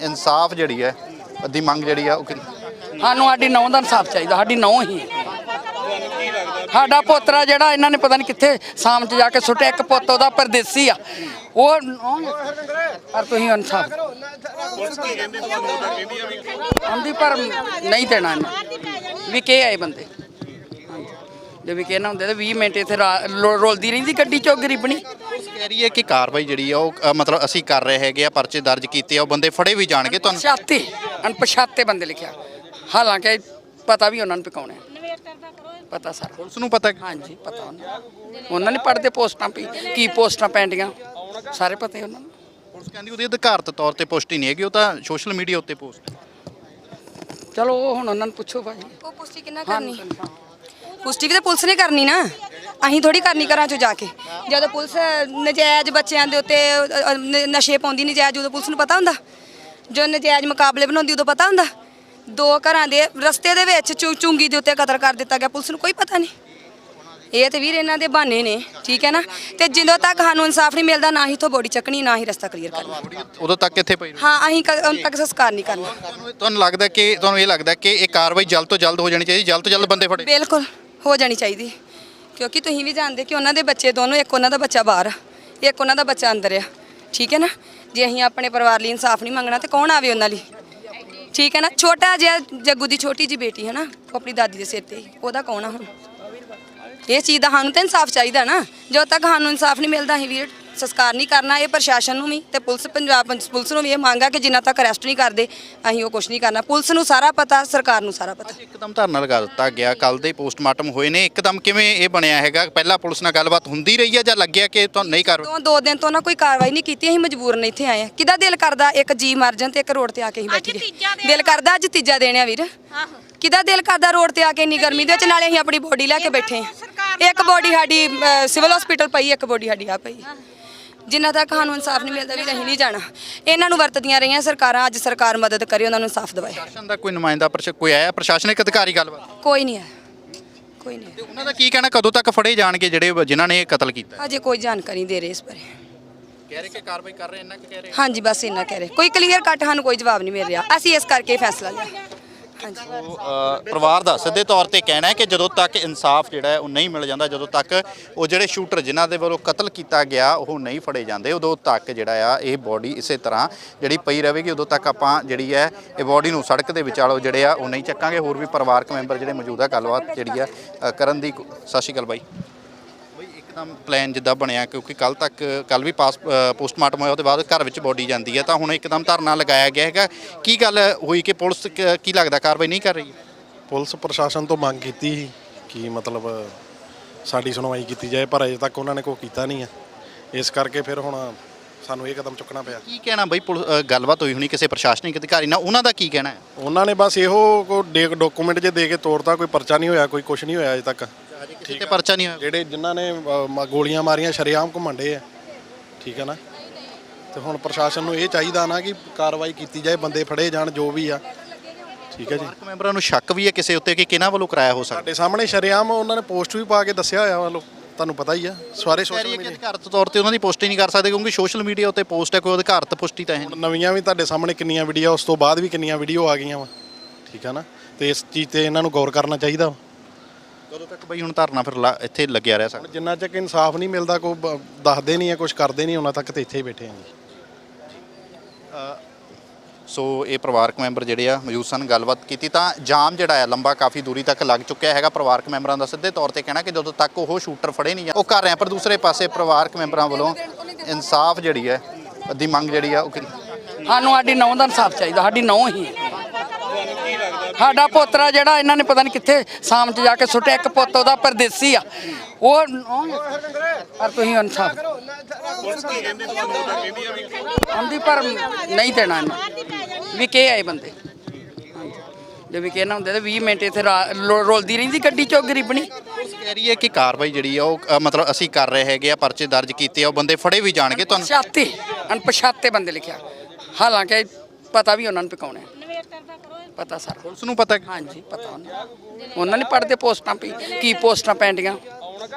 ਇਨਸਾਫ ਜਿਹੜੀ ਹੈ ਦੀ ਮੰਗ ਜਿਹੜੀ ਆ ਉਹ ਕਿੰਨੀ ਸਾਨੂੰ ਸਾਡੀ ਨੌਂ ਦਾ ਇਨਸਾਫ ਚਾਹੀਦਾ ਸਾਡੀ ਨੌਂ ਹੀ ਹੈ। ਸਾਡਾ ਪੋਤਰਾ ਜਿਹੜਾ ਇਹਨਾਂ ਨੇ ਪਤਾ ਨਹੀਂ ਕਿੱਥੇ ਸ਼ਾਮ 'ਚ ਜਾ ਕੇ ਸੁੱਟਿਆ ਇੱਕ ਪੁੱਤ ਉਹਦਾ ਪਰਦੇਸੀ ਆ। ਉਹ। ਪਰ ਤੁਸੀਂ ਇਨਸਾਫ ਆਂਦੀ ਪਰ ਨਹੀਂ ਦੇਣਾ ਇਹਨੂੰ। ਵੀ ਕੇ ਆਏ ਬੰਦੇ। ਜੇ ਵੀ ਕਹਿਣਾ ਹੁੰਦੇ ਤਾਂ 20 ਮਿੰਟ ਇੱਥੇ ਰੋਲਦੀ ਰਹਿੰਦੀ ਗੱਡੀ ਚੋਂ ਗਰੀਬਣੀ ਕਹਿ ਰਹੀ ਹੈ ਕਿ ਕਾਰਵਾਈ ਜਿਹੜੀ ਆ ਉਹ ਮਤਲਬ ਅਸੀਂ ਕਰ ਰਹੇ ਹੈਗੇ ਆ ਪਰਚੇ ਦਰਜ ਕੀਤੇ ਆ ਉਹ ਬੰਦੇ ਫੜੇ ਵੀ ਜਾਣਗੇ ਤੁਹਾਨੂੰ। ਪਛਾਤੇ ਅਣਪਛਾਤੇ ਬੰਦੇ ਲਿਖਿਆ। ਹਾਲਾਂਕਿ ਪਤਾ ਵੀ ਉਹਨਾਂ ਨੂੰ ਪਿਕਾਉਣਾ ਪਤਾ ਸਾਰਾ। ਪੁਲਿਸ ਨੂੰ ਪਤਾ ਕਿ ਹਾਂਜੀ ਪਤਾ ਉਹਨਾਂ ਨੂੰ। ਉਹਨਾਂ ਨੇ ਪੜਦੇ ਪੋਸਟਾਂ ਪਈ ਕੀ ਪੋਸਟਾਂ ਪੈਂਦੀਆਂ। ਸਾਰੇ ਪਤਾ ਹੀ ਉਹਨਾਂ ਨੂੰ। ਪੁਲਿਸ ਕਹਿੰਦੀ ਉਹਦੀ ਅਧਿਕਾਰਤ ਤੌਰ ਤੇ ਪੁਸ਼ਟੀ ਨਹੀਂ ਹੈਗੀ ਉਹ ਤਾਂ ਸੋਸ਼ਲ ਮੀਡੀਆ ਉੱਤੇ ਪੋਸਟ ਚਲੋ ਉਹ ਹੁਣ ਉਹਨਾਂ ਨੂੰ ਪੁੱਛੋ ਭਾਜੀ ਉਹ ਪੁਸ਼ਟੀ ਕਿੰਨਾ ਕਰਨੀ? ਪੁਸ਼ਟੀ ਵੀ ਤਾਂ ਪੁਲਿਸ ਨੇ ਕਰਨੀ ਨਾ। ਅਸੀਂ ਥੋੜੀ ਕਰਨੀ ਘਰਾਂ ਚੋਂ ਜਾ ਕੇ। ਜਦੋਂ ਪੁਲਿਸ ਨਜਾਇਜ਼ ਬੱਚਿਆਂ ਦੇ ਉੱਤੇ ਅ, ਅ, ਨ- ਨਸ਼ੇ ਪਾਉਂਦੀ ਨਜਾਇਜ਼ ਉਦੋਂ ਪੁਲਿਸ ਨੂੰ ਪਤਾ ਹੁੰਦਾ। ਜੋ ਨਜਾਇਜ਼ ਮੁਕਾਬਲੇ ਬਣਾਉਂਦੀ ਉਦੋਂ ਪਤਾ ਹੁੰਦਾ। ਦੋ ਘਰਾਂ ਦੇ ਰਸਤੇ ਦੇ ਵਿੱਚ ਚੁ- ਚੁੰਗੀ ਦੇ ਉੱਤੇ ਕਤਲ ਕਰ ਦਿੱਤਾ ਗਿਆ। ਪੁਲਿਸ ਨੂੰ ਕੋਈ ਪਤਾ ਨਹੀਂ। ਇਹ ਤੇ ਵੀਰ ਇਹਨਾਂ ਦੇ ਬਹਾਨੇ ਨੇ ਠੀਕ ਹੈ ਨਾ? ਤੇ ਜਦੋਂ ਤੱਕ ਸਾਨੂੰ ਇਨਸਾਫ ਨਹੀਂ ਮਿਲਦਾ ਨਾ ਹੀ ਤੋਂ ਬੋਡੀ ਚੱਕਣੀ ਨਾ ਹੀ ਰਸਤਾ ਕਲੀਅਰ ਕਰਨਾ। ਉਦੋਂ ਤੱਕ ਕਿੱਥੇ ਪਈ ਰਹੂ? ਹਾਂ ਅਸੀਂ ਕ- ਉਦੋਂ ਤੱਕ ਸੰਸਕਾਰ ਨਹੀਂ ਕਰਨਾ। ਤੁਹਾਨੂੰ ਤੁਹਾਨੂੰ ਲੱਗਦਾ ਕਿ ਤੁਹਾਨੂੰ ਇਹ ਲੱਗਦਾ ਕਿ ਇਹ ਕਾਰਵਾਈ ਜਲਦ ਤੋਂ ਜਲਦ ਹੋ ਜਾਣੀ ਚਾਹੀਦੀ ਜਲਦ ਤੋਂ ਜਲਦ ਬੰਦੇ ਫੜੇ? ਬਿਲਕੁਲ ਹੋ ਜਾਣੀ ਚਾਹੀਦੀ। ਕਿਉਂਕਿ ਤੁਸੀਂ ਵੀ ਜਾਣਦੇ ਕਿ ਉਹਨਾਂ ਦੇ ਬੱਚੇ ਦੋਨੋਂ ਇੱਕ ਉਹਨਾਂ ਦਾ ਬੱਚਾ ਬਾਹਰ ਆ ਇੱਕ ਉਹਨਾਂ ਦਾ ਬੱਚਾ ਅੰਦਰ ਆ। ਠੀਕ ਹੈ ਨਾ? ਜੇ ਅਸੀਂ ਆਪਣੇ ਪਰਿਵਾਰ ਲਈ ਇਨਸਾਫ ਨਹੀਂ ਮੰਗਣਾ ਤੇ ਕੌਣ ਆਵੇ ਉਹਨਾਂ ਲਈ? ਠੀਕ ਹੈ ਨਾ? ਛੋਟਾ ਜਿਹਾ ਜੱਗੂ ਦੀ ਛੋਟੀ ਜੀ ਬੇਟੀ ਹੈ ਨਾ, ਉਹ ਆਪਣੀ ਦਾਦੀ ਦੇ ਸਿਰ ਤੇ ਸੀ। ਉਹਦਾ ਕੌਣ ਆ ਹੁਣ? ਇਹ ਚੀਜ਼ ਦਾ ਸਾਨੂੰ ਤਾਂ ਇਨਸਾਫ ਚਾਹੀਦਾ ਨਾ। ਜਦੋਂ ਤੱਕ ਸਾਨੂੰ ਇਨਸਾਫ ਨਹੀਂ ਮਿਲਦਾ ਅਸੀਂ ਵੀਰ ਸੰਸਕਾਰ ਨਹੀਂ ਕਰਨਾ ਇਹ ਪ੍ਰਸ਼ਾਸਨ ਨੂੰ ਵੀ ਤੇ ਪੁਲਿਸ ਪੰਜਾਬ ਪੁਲਿਸ ਨੂੰ ਵੀ ਇਹ ਮੰਗ ਆ ਕਿ ਜਿੰਨਾ ਤੱਕ ਅਰੈਸਟ ਨਹੀਂ ਕਰਦੇ ਅਸੀਂ ਉਹ ਕੁਝ ਨਹੀਂ ਕਰਨਾ। ਪੁਲਿਸ ਨੂੰ ਸਾਰਾ ਪਤਾ ਸਰਕਾਰ ਨੂੰ ਸਾਰਾ ਪਤਾ। ਇੱਕਦਮ ਧਰਨਾ ਲਗਾ ਦਿੱਤਾ ਗਿਆ ਕੱਲ ਦੇ ਪੋਸਟਮਾਰਟਮ ਹੋਏ ਨੇ। ਇੱਕਦਮ ਕਿਵੇਂ ਇਹ ਬਣਿਆ ਹੈਗਾ? ਪਹਿਲਾਂ ਪੁਲਿਸ ਨਾਲ ਗੱਲਬਾਤ ਹੁੰਦੀ ਰਹੀ ਹੈ ਜਾਂ ਲੱਗਿਆ ਕਿ ਤੁਹਾਨੂੰ ਨਹੀਂ ਕਰ ਦੋ ਦਿਨ ਤੋਂ ਨਾ ਕੋਈ ਕਾਰਵਾਈ ਨਹੀਂ ਕੀਤੀ ਅਸੀਂ ਮਜਬੂਰਨ ਇੱਥੇ ਆਏ ਆ। ਕਿਦਾ ਦਿਲ ਕਰਦਾ ਇੱਕ ਜੀ ਮਰ ਜਾਣ ਤੇ ਇੱਕ ਰੋਡ ਤੇ ਆ ਕੇ ਅਸੀਂ ਬੈਠੀਏ? ਦਿਲ ਕਰਦਾ ਅੱਜ ਤੀਜਾ ਦਿਨ ਆ ਵੀਰ। ਕਿਦਾ ਦਿਲ ਕਰਦਾ ਰੋਡ ਤੇ ਆ ਕੇ ਇੰਨੀ ਗਰਮੀ ਦੇ ਵਿੱਚ? ਨਾਲੇ ਅਸੀਂ ਆਪਣੀ ਬੋਡੀ ਲੈ ਕੇ ਬੈਠੇ ਆ। ਇੱਕ ਬੋਡੀ ਸਾਡੀ ਸਿਵਲ ਹਸਪੀਟਲ ਪਈ ਇੱਕ ਬੋਡੀ ਸਾਡੀ ਆ ਪਈ। ਜਿੰਨਾ ਤੱਕ ਸਾਨੂੰ ਇਨਸਾਫ ਨਹੀਂ ਮਿਲਦਾ ਵੀ ਅਸੀਂ ਨਹੀਂ ਜਾਣਾ। ਇਹਨਾਂ ਨੂੰ ਵਰਤਦੀਆਂ ਰਹੀਆਂ ਸਰਕਾਰਾਂ ਅੱਜ ਸਰਕਾਰ ਮਦਦ ਕਰੇ ਉਹਨਾਂ ਨੂੰ ਇਨਸਾਫ ਦਿਵਾਏ। ਪ੍ਰਸ਼ਾਸਨ ਦਾ ਕੋਈ ਨੁਮਾਇੰਦਾ ਪ੍ਰਸ਼ ਕੋਈ ਆਇਆ? ਪ੍ਰਸ਼ਾਸਨਿਕ ਅਧਿਕਾਰੀ ਗੱਲਬਾਤ? ਕੋਈ ਨਹੀਂ ਹੈ। ਕੋਈ ਨਹੀਂ ਤੇ ਉਹਨਾਂ ਦਾ ਕੀ ਕਹਿਣਾ? ਕਦੋਂ ਤੱਕ ਫੜੇ ਜਾਣਗੇ ਜਿਹੜੇ ਜਿਨ੍ਹਾਂ ਨੇ ਇਹ ਕਤਲ ਕੀਤਾ? ਅਜੇ ਕੋਈ ਜਾਣਕਾਰੀ ਨਹੀਂ ਦੇ ਰਹੇ ਇਸ ਬਾਰੇ। ਕਹਿ ਰਹੇ ਕਿ ਕਾਰਵਾਈ ਕਰ ਰਹੇ ਇਹਨਾਂ ਕਿ ਕਹਿ ਰਹੇ? ਹਾਂਜੀ ਬਸ ਇੰਨਾ ਕਹਿ ਰਹੇ। ਕੋਈ ਕਲੀਅਰ ਕੱਟ ਸਾਨੂੰ ਕੋਈ ਜਵਾਬ ਨਹੀਂ ਮਿਲ ਰਿਹਾ। ਅਸੀਂ ਇਸ ਕਰਕੇ ਇਹ ਫੈਸਲਾ ਲਿਆ। ਅ, ਪਰਿਵਾਰ ਦਾ ਸਿੱਧੇ ਤੌਰ ਤੇ ਕਹਿਣਾ ਹੈ ਕਿ ਜਦੋਂ ਤੱਕ ਇਨਸਾਫ ਜਿਹੜਾ ਹੈ ਉਹ ਨਹੀਂ ਮਿਲ ਜਾਂਦਾ ਜਦੋਂ ਤੱਕ ਉਹ ਜਿਹੜੇ ਸ਼ੂਟਰ ਜਿਨ੍ਹਾਂ ਦੇ ਵੱਲੋਂ ਕਤਲ ਕੀਤਾ ਗਿਆ ਉਹ ਨਹੀਂ ਫੜੇ ਜਾਂਦੇ ਉਦੋਂ ਤੱਕ ਜਿਹੜਾ ਆ ਇਹ ਬੋਡੀ ਇਸੇ ਤਰ੍ਹਾਂ ਜਿਹੜੀ ਪਈ ਰਹੇਗੀ ਉਦੋਂ ਤੱਕ ਆਪਾਂ ਜਿਹੜੀ ਹੈ ਇਹ ਬੋਡੀ ਨੂੰ ਸੜਕ ਦੇ ਵਿਚਾਲੋ ਜਿਹੜੇ ਆ ਉਹ ਨਹੀਂ ਚੱਕਾਂਗੇ। ਹੋਰ ਵੀ ਪਰਿਵਾਰਕ ਮੈਂਬਰ ਜਿਹੜੇ ਮੌਜੂਦ ਆ ਗੱਲਬਾਤ ਜਿਹੜੀ ਆ ਅ, ਕਰਨ ਦੀ ਸਤਿ ਸ਼੍ਰੀ ਅਕਾਲ ਬਾਈ। ਇੱਕਦਮ ਪਲਾਨ ਜਿੱਦਾਂ ਬਣਿਆ ਕਿਉਂਕਿ ਕੱਲ ਤੱਕ ਕੱਲ ਵੀ ਪਾਸ ਪੋਸਟਮਾਰਟਮ ਹੋਇਆ ਉਹਦੇ ਬਾਅਦ ਘਰ ਵਿੱਚ ਬੋਡੀ ਜਾਂਦੀ ਹੈ ਤਾਂ ਹੁਣ ਇੱਕਦਮ ਧਰਨਾ ਲਗਾਇਆ ਗਿਆ ਹੈਗਾ। ਕੀ ਗੱਲ ਹੋਈ ਕਿ ਪੁਲਿਸ ਕ- ਕੀ ਲੱਗਦਾ ਕਾਰਵਾਈ ਨਹੀਂ ਕਰ ਰਹੀ? ਪੁਲਿਸ ਪ੍ਰਸ਼ਾਸਨ ਤੋਂ ਮੰਗ ਕੀਤੀ ਸੀ ਕਿ ਮਤਲਬ ਸਾਡੀ ਸੁਣਵਾਈ ਕੀਤੀ ਜਾਏ ਪਰ ਅਜੇ ਤੱਕ ਉਹਨਾਂ ਨੇ ਕੋਈ ਕੀਤਾ ਨਹੀਂ ਹੈ। ਇਸ ਕਰਕੇ ਫਿਰ ਹੁਣ ਸਾਨੂੰ ਇਹ ਕਦਮ ਚੁੱਕਣਾ ਪਿਆ। ਕੀ ਕਹਿਣਾ ਬਈ ਪੁਲਿਸ- ਅ, ਗੱਲਬਾਤ ਹੋਈ ਹੋਣੀ ਕਿਸੇ ਪ੍ਰਸ਼ਾਸਨਿਕ ਅਧਿਕਾਰੀ ਨਾਲ ਉਹਨਾਂ ਦਾ ਕੀ ਕਹਿਣਾ ਹੈ? ਉਹਨਾਂ ਨੇ ਬਸ ਇਹੋ ਕੋ ਡਾਕੂਮੈਂਟ ਜੇ ਦੇ ਕੇ ਤੋਰਤਾ ਕੋਈ ਪਰਚਾ ਨਹੀਂ ਹੋਇਆ ਕੋਈ ਕੁਝ ਨਹੀਂ ਹੋਇਆ ਅਜੇ ਤੱਕ। ਤੇ ਪਰਚਾ ਨਹੀਂ ਹੋਇਆ। ਜਿਹੜੇ ਜਿਨ੍ਹਾਂ ਨੇ ਅ, ਮ- ਗੋਲੀਆਂ ਮਾਰੀਆਂ ਸ਼ਰੇਆਮ ਘੁੰਮੰਡੇ ਆ। ਠੀਕ ਹੈ ਨਾ? ਤੇ ਹੁਣ ਪ੍ਰਸ਼ਾਸਨ ਨੂੰ ਇਹ ਚਾਹੀਦਾ ਨਾ ਕਿ ਕਾਰਵਾਈ ਕੀਤੀ ਜਾਏ ਬੰਦੇ ਫੜੇ ਜਾਣ ਜੋ ਵੀ ਆ। ਠੀਕ ਹੈ ਜੀ। ਪਰਿਵਾਰਕ ਮੈਂਬਰਾਂ ਨੂੰ ਸ਼ੱਕ ਵੀ ਹੈ ਕਿਸੇ ਉੱਤੇ ਕਿ ਕਿਹਨਾਂ ਵੱਲੋਂ ਕਰਾਇਆ ਹੋ ਸਕਦਾ? ਸਾਡੇ ਸਾਹਮਣੇ ਸ਼ਰੇਆਮ ਉਹਨਾਂ ਨੇ ਪੋਸਟ ਵੀ ਪਾ ਕੇ ਦੱਸਿਆ ਹੋਇਆ ਵੱਲੋਂ। ਤੁਹਾਨੂੰ ਪਤਾ ਹੀ ਆ ਸਾਰੇ ਸੋਸ਼ਲ ਹੈ ਕਿ ਮੀਡੀਆ ਅਧਿਕਾਰਤ ਤੌਰ ਤੇ ਉਹਨਾਂ ਦੀ ਪੁਸ਼ਟੀ ਨਹੀਂ ਕਰ ਸਕਦੇ ਕਿਉਂਕਿ ਸੋਸ਼ਲ ਮੀਡੀਆ ਉੱਤੇ ਪੋਸਟ ਹੈ ਕੋਈ ਅਧਿਕਾਰਤ ਪੁਸ਼ਟੀ ਤਾਂ ਹੈ ਨਹੀਂ। ਨਵੀਆਂ ਵੀ ਤੁਹਾਡੇ ਸਾਹਮਣੇ ਕਿੰਨੀਆਂ ਵੀਡੀਓ ਉਸ ਤੋਂ ਬਾਅਦ ਵੀ ਕਿੰਨੀਆਂ ਵੀਡੀਓ ਆ ਗਈਆਂ ਵਾ। ਠੀਕ ਆ ਨਾ? ਤੇ ਇਸ ਚੀਜ਼ ਤੇ ਇਹਨਾਂ ਨੂੰ ਗੌਰ ਕਰਨਾ ਚਾਹੀਦਾ ਵਾ। ਕਦੋਂ ਤੱਕ ਬਈ ਹੁਣ ਧਰਨਾ ਫਿਰ ਲਾ- ਇੱਥੇ ਲੱਗਿਆ ਰਹਿ ਸਕਦਾ ਹੁਣ ਜਿੰਨਾ ਚੱਕ ਇਨਸਾਫ ਨਹੀਂ ਮਿਲਦਾ ਕੋਈ ਬ- ਦੱਸਦੇ ਨਹੀਂ ਆ ਕੁਝ ਕਰਦੇ ਨਹੀਂ ਉਹਨਾਂ ਤੱਕ ਤੇ ਇੱਥੇ ਹੀ ਬੈਠੇ ਆ ਜੀ। ਸੋ ਇਹ ਪਰਿਵਾਰਕ ਮੈਂਬਰ ਜਿਹੜੇ ਆ ਮੌਜੂਦ ਸਨ ਗੱਲਬਾਤ ਕੀਤੀ ਤਾਂ ਜਾਮ ਜਿਹੜਾ ਹੈ ਲੰਬਾ ਕਾਫੀ ਦੂਰੀ ਤੱਕ ਲੱਗ ਚੁੱਕਿਆ ਹੈਗਾ। ਪਰਿਵਾਰਕ ਮੈਂਬਰਾਂ ਦਾ ਸਿੱਧੇ ਤੌਰ ਤੇ ਕਹਿਣਾ ਕਿ ਜਦੋਂ ਤੱਕ ਉਹ ਸ਼ੂਟਰ ਫੜੇ ਨਹੀਂ ਜਾ ਉਹ ਕਰ ਰਹੇ ਆ ਪਰ ਦੂਸਰੇ ਪਾਸੇ ਪਰਿਵਾਰਕ ਮੈਂਬਰਾਂ ਵੱਲੋਂ ਇਨਸਾਫ ਜਿਹੜੀ ਹੈ ਦੀ ਮੰਗ ਜਿਹੜੀ ਆ ਉਹ ਸਾਨੂੰ ਸਾਡੀ ਨੌਂ ਦਾ ਇਨਸਾਫ ਚਾਹੀਦਾ ਸਾਡੀ ਨੌਂ ਹੀ ਹੈ। ਸਾਡਾ ਪੋਤਰਾ ਜਿਹੜਾ ਇਹਨਾਂ ਨੇ ਪਤਾ ਨਹੀਂ ਕਿੱਥੇ ਸ਼ਾਮ 'ਚ ਜਾ ਕੇ ਸੁੱਟਿਆ ਇੱਕ ਪੁੱਤ ਉਹਦਾ ਪਰਦੇਸੀ ਆ। ਉਹ। ਪਰ ਤੁਸੀਂ ਇਨਸਾਫ ਆਂਦੀ ਪਰ ਨਹੀਂ ਦੇਣਾ ਇਹਨਾਂ। ਵੀ ਕੇ ਆਏ ਬੰਦੇ। ਜੇ ਵੀ ਨਾ ਹੁੰਦੇ ਤਾਂ 20 ਮਿੰਟ ਇੱਥੇ ਰੋਲਦੀ ਰਹਿੰਦੀ ਗੱਡੀ ਚੋਂ ਗਰੀਬਣੀ। ਕਹਿ ਰਹੀ ਹੈ ਕਿ ਕਾਰਵਾਈ ਜਿਹੜੀ ਆ ਉਹ ਮਤਲਬ ਅਸੀਂ ਕਰ ਰਹੇ ਹੈਗੇ ਆ ਪਰਚੇ ਦਰਜ ਕੀਤੇ ਆ ਉਹ ਬੰਦੇ ਫੜੇ ਵੀ ਜਾਣਗੇ ਤੁਹਾਨੂੰ? ਪਛਾਤੇ ਅਣਪਛਾਤੇ ਬੰਦੇ ਲਿਖਿਆ। ਹਾਲਾਂਕਿ ਪਤਾ ਵੀ ਉਹਨਾਂ ਨੂੰ ਪਿਕਾਉਣਾ ਪਤਾ ਸਾਰਾ। ਪੁਲਿਸ ਨੂੰ ਪਤਾ ਕਿ ਹਾਂਜੀ ਪਤਾ ਉਹਨਾਂ। ਨੂੰ। ਉਹਨਾਂ ਨੇ ਪੜਦੇ ਪੋਸਟਾਂ ਪਈ। ਕੀ ਪੋਸਟਾਂ ਪੈਂਦੀਆਂ?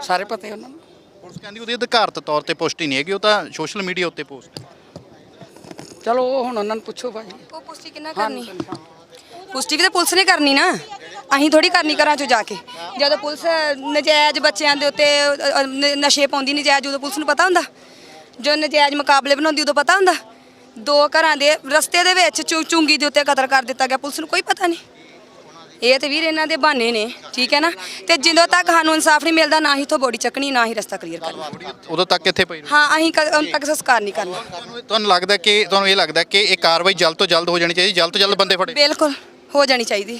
ਸਾਰੇ ਪਤਾ ਹੀ ਉਹਨਾਂ ਨੂੰ। ਪੁਲਿਸ ਕਹਿੰਦੀ ਉਹਦੀ ਅਧਿਕਾਰਤ ਤੌਰ ਤੇ ਪੁਸ਼ਟੀ ਨਹੀਂ ਹੈਗੀ ਉਹ ਤਾਂ ਸੋਸ਼ਲ ਮੀਡੀਆ ਉੱਤੇ ਪੋਸਟ ਚਲੋ ਉਹ ਹੁਣ ਉਹਨਾਂ ਨੂੰ ਪੁੱਛੋ ਭਾਜੀ ਉਹ ਪੁਸ਼ਟੀ ਕਿੰਨਾ ਕਰਨੀ? ਪੁਸ਼ਟੀ ਵੀ ਤਾਂ ਪੁਲਿਸ ਨੇ ਕਰਨੀ ਨਾ। ਅਸੀਂ ਥੋੜੀ ਕਰਨੀ ਘਰਾਂ ਚੋਂ ਜਾ ਕੇ। ਜਦੋਂ ਪੁਲਿਸ ਨਜਾਇਜ਼ ਬੱਚਿਆਂ ਦੇ ਉੱਤੇ ਅ, ਅ, ਨ- ਨਸ਼ੇ ਪਾਉਂਦੀ ਨਜਾਇਜ਼ ਉਦੋਂ ਪੁਲਿਸ ਨੂੰ ਪਤਾ ਹੁੰਦਾ। ਜੋ ਨਜਾਇਜ਼ ਮੁਕਾਬਲੇ ਬਣਾਉਂਦੀ ਉਦੋਂ ਪਤਾ ਹੁੰਦਾ। ਦੋ ਘਰਾਂ ਦੇ ਰਸਤੇ ਦੇ ਵਿੱਚ ਚੁ- ਚੁੰਗੀ ਦੇ ਉੱਤੇ ਕਤਲ ਕਰ ਦਿੱਤਾ ਗਿਆ। ਪੁਲਿਸ ਨੂੰ ਕੋਈ ਪਤਾ ਨਹੀਂ। ਇਹ ਤੇ ਵੀਰ ਇਹਨਾਂ ਦੇ ਬਹਾਨੇ ਨੇ ਠੀਕ ਹੈ ਨਾ? ਤੇ ਜਦੋਂ ਤੱਕ ਸਾਨੂੰ ਇਨਸਾਫ ਨਹੀਂ ਮਿਲਦਾ ਨਾ ਹੀ ਤੋਂ ਬੋਡੀ ਚੱਕਣੀ ਨਾ ਹੀ ਰਸਤਾ ਕਲੀਅਰ ਕਰਨਾ। ਉਦੋਂ ਤੱਕ ਕਿੱਥੇ ਪਈ ਰਹੂ? ਹਾਂ ਅਸੀਂ ਕ- ਉਦੋਂ ਤੱਕ ਸੰਸਕਾਰ ਨਹੀਂ ਕਰਨਾ। ਤੁਹਾਨੂੰ ਤੁਹਾਨੂੰ ਲੱਗਦਾ ਕਿ ਤੁਹਾਨੂੰ ਇਹ ਲੱਗਦਾ ਕਿ ਇਹ ਕਾਰਵਾਈ ਜਲਦ ਤੋਂ ਜਲਦ ਹੋ ਜਾਣੀ ਚਾਹੀਦੀ ਜਲਦ ਤੋਂ ਜਲਦ ਬੰਦੇ ਫੜੇ? ਬਿਲਕੁਲ ਹੋ ਜਾਣੀ ਚਾਹੀਦੀ।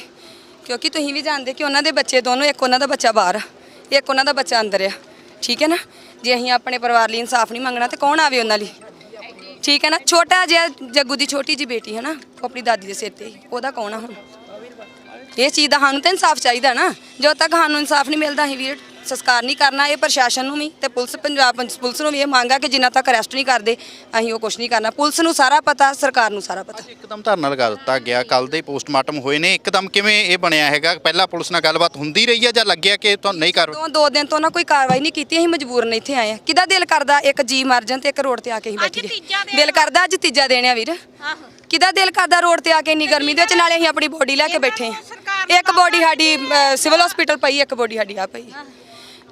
ਕਿਉਂਕਿ ਤੁਸੀਂ ਵੀ ਜਾਣਦੇ ਕਿ ਉਹਨਾਂ ਦੇ ਬੱਚੇ ਦੋਨੋਂ ਇੱਕ ਉਹਨਾਂ ਦਾ ਬੱਚਾ ਬਾਹਰ ਆ ਇੱਕ ਉਹਨਾਂ ਦਾ ਬੱਚਾ ਅੰਦਰ ਆ ਠੀਕ ਹੈ ਨਾ? ਜੇ ਅਸੀਂ ਆਪਣੇ ਪਰਿਵਾਰ ਲਈ ਇਨਸਾਫ ਨਹੀਂ ਮੰਗਣਾ ਤੇ ਕੌਣ ਆਵੇ ਉਹਨਾਂ ਲਈ? ਠੀਕ ਹੈ ਨਾ? ਛੋਟਾ ਜਿਹਾ ਜੱਗੂ ਦੀ ਛੋਟੀ ਜੀ ਬੇਟੀ ਹੈ ਨਾ, ਉਹ ਆਪਣੀ ਦਾਦੀ ਦੇ ਸਿਰ ਤੇ। ਸੀ। ਉਹਦਾ ਕੌਣ ਆ ਹੁਣ? ਇਹ ਚੀਜ਼ ਦਾ ਸਾਨੂੰ ਤਾਂ ਇਨਸਾਫ ਚਾਹੀਦਾ ਨਾ। ਜਦੋਂ ਤੱਕ ਸਾਨੂੰ ਇਨਸਾਫ ਨਹੀਂ ਮਿਲਦਾ ਅਸੀਂ ਵੀਰ ਸੰਸਕਾਰ ਨਹੀਂ ਕਰਨਾ ਇਹ ਪ੍ਰਸ਼ਾਸਨ ਨੂੰ ਵੀ ਤੇ ਪੁਲਿਸ ਪੰਜਾਬ ਪੰਜ- ਪੁਲਿਸ ਨੂੰ ਵੀ ਇਹ ਮੰਗ ਆ ਕਿ ਜਿੰਨਾ ਤੱਕ ਅਰੈਸਟ ਨਹੀਂ ਕਰਦੇ ਅਸੀਂ ਉਹ ਕੁਝ ਨਹੀਂ ਕਰਨਾ। ਪੁਲਿਸ ਨੂੰ ਸਾਰਾ ਪਤਾ ਸਰਕਾਰ ਨੂੰ ਸਾਰਾ ਪਤਾ। ਇੱਕਦਮ ਧਰਨਾ ਲਗਾ ਦਿੱਤਾ ਗਿਆ ਕੱਲ ਦੇ ਪੋਸਟਮਾਰਟਮ ਹੋਏ ਨੇ। ਇੱਕਦਮ ਕਿਵੇਂ ਇਹ ਬਣਿਆ ਹੈਗਾ? ਪਹਿਲਾਂ ਪੁਲਿਸ ਨਾਲ ਗੱਲਬਾਤ ਹੁੰਦੀ ਰਹੀ ਹੈ ਜਾਂ ਲੱਗਿਆ ਕਿ ਤੁਹਾਨੂੰ ਨਹੀਂ ਕਰ ਤੋਂ ਦੋ ਦਿਨ ਤੋਂ ਨਾ ਕੋਈ ਕਾਰਵਾਈ ਨਹੀਂ ਕੀਤੀ ਅਸੀਂ ਮਜਬੂਰਨ ਇੱਥੇ ਆਏ ਆ। ਕਿਦਾ ਦਿਲ ਕਰਦਾ ਇੱਕ ਜੀ ਮਰ ਜਾਣ ਤੇ ਇੱਕ ਰੋਡ ਤੇ ਆ ਕੇ ਅਸੀਂ ਬੈਠੀ ਰਹੇ ਦਿਲ ਕਰਦਾ ਅੱਜ ਤੀਜਾ ਦਿਨ ਆ ਵੀਰ। ਕਿਦਾ ਦਿਲ ਕਰਦਾ ਰੋਡ ਤੇ ਆ ਕੇ ਇੰਨੀ ਗਰਮੀ ਦੇ ਵਿੱਚ? ਨਾਲੇ ਅਸੀਂ ਆਪਣੀ ਬੋਡੀ ਲੈ ਕੇ ਬੈਠੇ ਆ ਇੱਕ ਬੋਡੀ ਸਾਡੀ ਸਿਵਲ ਹਸਪੀਟਲ ਪਈ ਇੱਕ ਬੋਡੀ ਸਾਡੀ ਆ ਪਈ।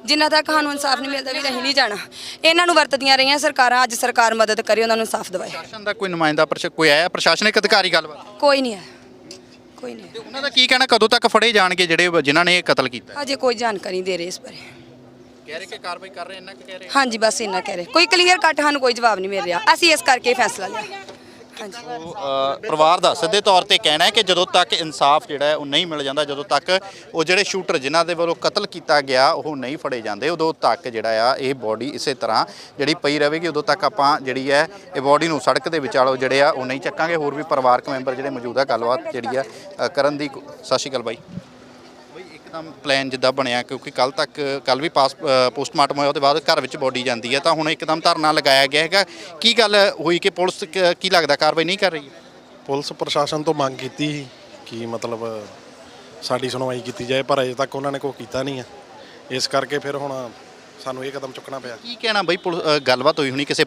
ਜਿੰਨਾ ਤੱਕ ਸਾਨੂੰ ਇਨਸਾਫ ਨਹੀਂ ਮਿਲਦਾ ਵੀ ਅਸੀਂ ਨਹੀਂ ਜਾਣਾ। ਇਹਨਾਂ ਨੂੰ ਵਰਤਦੀਆਂ ਰਹੀਆਂ ਸਰਕਾਰਾਂ ਅੱਜ ਸਰਕਾਰ ਮਦਦ ਕਰੇ ਉਹਨਾਂ ਨੂੰ ਇਨਸਾਫ ਦਿਵਾਏ। ਪ੍ਰਸ਼ਾਸਨ ਦਾ ਕੋਈ ਨੁਮਾਇੰਦਾ ਕੋਈ ਆਇਆ ਪ੍ਰਸ਼ਾਸਨਿਕ ਅਧਿਕਾਰੀ ਗੱਲਬਾਤ? ਕੋਈ ਨਹੀਂ ਹੈ ਕੋਈ ਨਹੀਂ ਹੈ। ਉਹਨਾਂ ਦਾ ਕੀ ਕਹਿਣਾ ਕਦੋਂ ਤੱਕ ਫੜੇ ਜਾਣਗੇ ਜਿਹੜੇ ਜਿਨ੍ਹਾਂ ਨੇ ਇਹ ਕਤਲ ਕੀਤਾ? ਅਜੇ ਕੋਈ ਜਾਣਕਾਰੀ ਨਹੀਂ ਦੇ ਰਹੇ ਇਸ ਬਾਰੇ। ਕਹਿ ਰਹੇ ਕਿ ਕਾਰਵਾਈ ਕਰ ਰਹੇ ਇੰਨਾ ਕਿ ਕਹਿ ਰਹੇ? ਹਾਂਜੀ ਬਸ ਇੰਨਾ ਕਹਿ ਰਹੇ। ਕੋਈ ਕਲੀਅਰ ਕੱਟ ਸਾਨੂੰ ਕੋਈ ਜਵਾਬ ਨਹੀਂ ਮਿਲ ਰਿਹਾ। ਅਸੀਂ ਇਸ ਕਰਕੇ ਫੈਸਲਾ ਲਿਆ। ਹਾਂਜੀ ਉਹ, ਅ, ਪਰਿਵਾਰ ਦਾ ਸਿੱਧੇ ਤੌਰ ਤੇ ਕਹਿਣਾ ਹੈ ਕਿ ਜਦੋਂ ਤੱਕ ਇਨਸਾਫ ਜਿਹੜਾ ਹੈ ਉਹ ਨਹੀਂ ਮਿਲ ਜਾਂਦਾ ਜਦੋਂ ਤੱਕ ਉਹ ਜਿਹੜੇ ਸ਼ੂਟਰ ਜਿਨ੍ਹਾਂ ਦੇ ਵੱਲੋਂ ਕਤਲ ਕੀਤਾ ਗਿਆ ਉਹ ਨਹੀਂ ਫੜੇ ਜਾਂਦੇ ਉਦੋਂ ਤੱਕ ਜਿਹੜਾ ਆ ਇਹ ਬੋਡੀ ਇਸੇ ਤਰ੍ਹਾਂ ਜਿਹੜੀ ਪਈ ਰਹੇਗੀ ਉਦੋਂ ਤੱਕ ਆਪਾਂ ਜਿਹੜੀ ਹੈ ਇਹ ਬੋਡੀ ਨੂੰ ਸੜਕ ਦੇ ਵਿਚਾਲੋ ਜਿਹੜੇ ਆ ਉਹ ਨਹੀਂ ਚੱਕਾਂਗੇ। ਹੋਰ ਵੀ ਪਰਿਵਾਰਕ ਮੈਂਬਰ ਜਿਹੜੇ ਮੌਜੂਦਾ ਗੱਲਬਾਤ ਜਿਹੜੀ ਆ ਅ, ਕਰਨ ਦੀ ਕੋ- ਸਤਿ ਸ਼੍ਰੀ ਅਕਾਲ ਬਾਈ। ਇੱਕਦਮ ਪਲਾਨ ਜਿੱਦਾਂ ਬਣਿਆ ਕਿਉਂਕਿ ਕੱਲ ਤੱਕ ਕੱਲ ਵੀ ਪਾਸ ਪੋਸਟਮਾਰਟਮ ਹੋਇਆ ਉਹਦੇ ਬਾਅਦ ਘਰ ਵਿੱਚ ਬੋਡੀ ਜਾਂਦੀ ਹੈ ਤਾਂ ਹੁਣ ਇੱਕਦਮ ਧਰਨਾ ਲਗਾਇਆ ਗਿਆ ਹੈਗਾ। ਕੀ ਗੱਲ ਹੋਈ ਕਿ ਪੁਲਿਸ ਕ- ਕੀ ਲੱਗਦਾ ਕਾਰਵਾਈ ਨਹੀਂ ਕਰ ਰਹੀ? ਹੈ ਪੁਲਿਸ ਪ੍ਰਸ਼ਾਸਨ ਤੋਂ ਮੰਗ ਕੀਤੀ ਸੀ ਕਿ ਮਤਲਬ ਸਾਡੀ ਸੁਣਵਾਈ ਕੀਤੀ ਜਾਏ ਪਰ ਅਜੇ ਤੱਕ ਉਹਨਾਂ ਨੇ ਕੋਈ ਕੀਤਾ ਨਹੀਂ ਆ ਇਸ ਕਰਕੇ ਫਿਰ ਹੁਣ ਸਾਨੂੰ ਇਹ ਕਦਮ ਚੁੱਕਣਾ ਪਿਆ। ਕੀ ਕਹਿਣਾ ਬਈ ਪੁਲਿਸ- ਅ, ਗੱਲਬਾਤ ਹੋਈ ਹੋਣੀ ਕਿਸੇ